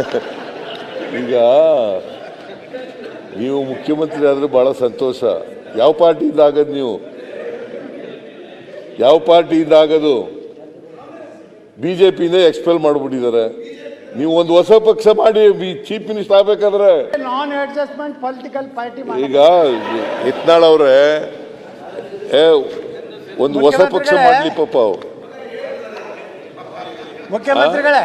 ಈಗ ನೀವು ಮುಖ್ಯಮಂತ್ರಿ ಆದ್ರೆ ಬಹಳ ಸಂತೋಷ. ಯಾವ ಪಾರ್ಟಿಯಿಂದ ಆಗದು ನೀವು? ಯಾವ ಪಾರ್ಟಿಯಿಂದ ಆಗದು ಪಿಯಿಂದ ಎಕ್ಸ್ಪೆಲ್ ಮಾಡಿಬಿಟ್ಟಿದ್ದಾರೆ. ನೀವು ಒಂದು ಹೊಸ ಪಕ್ಷ ಮಾಡಿ ಚೀಫ್ ಮಿನಿಸ್ಟರ್ ಆಗ್ಬೇಕಾದ್ರೆ. ನಾನ್ ಅಡ್ಜಸ್ಟ್ಮೆಂಟ್ ಪೊಲಿಟಿಕಲ್ ಪಾರ್ಟಿ ಈಗ ಇತ್ನಾಳ್ ಅವರೇ ಏ ಒಂದು ಹೊಸ ಪಕ್ಷ ಮಾಡಲಿ ಮಾಡ್ಲಿ ಪಾಪ ಅವ್ರು. ಮುಖ್ಯಮಂತ್ರಿಗಳೇ.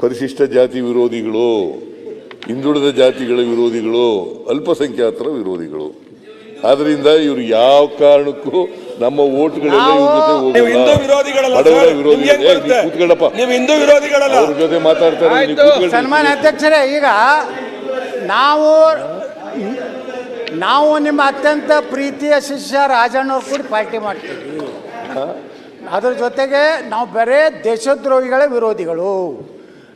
ಪರಿಶಿಷ್ಟ ಜಾತಿ ವಿರೋಧಿಗಳು ಹಿಂದುಳಿದ ಜಾತಿಗಳ ವಿರೋಧಿಗಳು ಅಲ್ಪಸಂಖ್ಯಾತರ ವಿರೋಧಿಗಳು. ಆದ್ರಿಂದ ಇವರು ಯಾವ ಕಾರಣಕ್ಕೂ ನಮ್ಮ ಓಟ್ಗಳೆಲ್ಲ ಇವ್ರ ಜೊತೆ ಹೋಗಲ್ಲ. ಬಡವರ ಕೂತ್ಕೊಳ್ಳಪ್ಪ. ನೀವು ಹಿಂದೂ ವಿರೋಧಿಗಳಲ್ಲ. ಅವ್ರ ಜೊತೆ ಮಾತಾಡ್ತಾರೆ ನೀವು ಆಯ್ತು. ಕೂತ್ಕೊಳ್ಳಿ. ಸನ್ಮಾನ್ಯ ಅಧ್ಯಕ್ಷರೇ ಈಗ ನಾವು ನಾವು ನಿಮ್ಮ ಅತ್ಯಂತ ಪ್ರೀತಿಯ ಶಿಷ್ಯ ರಾಜಣ್ಣವ್ರು ಕೂಡ ಪಾರ್ಟಿ ಮಾಡ್ತೀವಿ. ಅದ್ರ ಜೊತೆಗೆ ನಾವು ಬರೇ ದೇಶದ್ರೋಹಿಗಳ ವಿರೋಧಿಗಳು.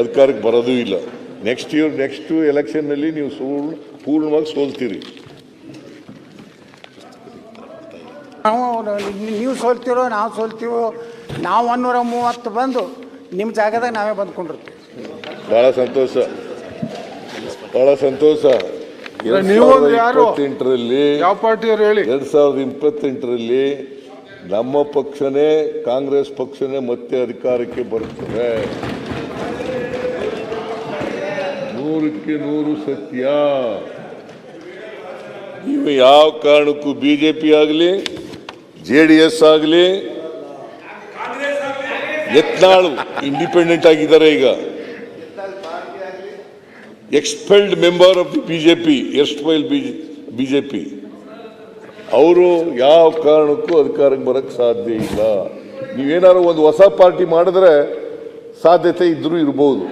ಅಧಿಕಾರಕ್ಕೆ ಬರೋದೂ ಇಲ್ಲ. ನೆಕ್ಸ್ಟ್ ಇಯರ್ ನೆಕ್ಸ್ಟ್ ಎಲೆಕ್ಷನ್ನಲ್ಲಿ ನೀವು ಸೋಲ್ ಪೂರ್ಣವಾಗಿ ಸೋಲ್ತೀರಿ. ನಾವು ನೀವು ಸೋಲ್ತಿರೋ ನಾವು ಸೋಲ್ತೀವೋ ನಾವು ಒನ್ನೂರ ಮೂವತ್ತು ಬಂದು ನಿಮ್ಮ ಜಾಗದಾಗ ನಾವೇ ಬಂದ್ಕೊಂಡಿರ್ತೀವಿ. ಬಹಳ ಸಂತೋಷ. ಬಹಳ ಸಂತೋಷ? ಇಪ್ಪತ್ತೆಂಟರಲ್ಲಿ ಯಾವ ಪಾರ್ಟಿಯವರು ಹೇಳಿ? ಎರಡ್ ಸಾವಿರದ ಇಪ್ಪತ್ತೆಂಟರಲ್ಲಿ ನಮ್ಮ ಪಕ್ಷನೇ ಕಾಂಗ್ರೆಸ್ ಪಕ್ಷನೇ ಮತ್ತೆ ಅಧಿಕಾರಕ್ಕೆ ಬರುತ್ತದೆ ನೂರಕ್ಕೆ ನೂರು ಸತ್ಯ. ನೀವು ಯಾವ ಕಾರಣಕ್ಕೂ ಬಿ ಜೆ ಪಿ ಆಗಲಿ ಜೆ ಡಿ ಎಸ್ ಆಗಲಿ, ಯತ್ನಾಳು ಇಂಡಿಪೆಂಡೆಂಟ್ ಆಗಿದ್ದಾರೆ ಈಗ. Expelled member of the B J P file B J P ಅವರು ಯಾವ ಕಾರಣಕ್ಕೂ ಅಧಿಕಾರಕ್ಕೆ ಬರೋಕ್ಕೆ ಸಾಧ್ಯ ಇಲ್ಲ. ನೀವೇನಾದ್ರು ಒಂದು ಹೊಸ ಪಾರ್ಟಿ ಮಾಡಿದ್ರೆ ಸಾಧ್ಯತೆ ಇದ್ದರೂ ಇರ್ಬೋದು.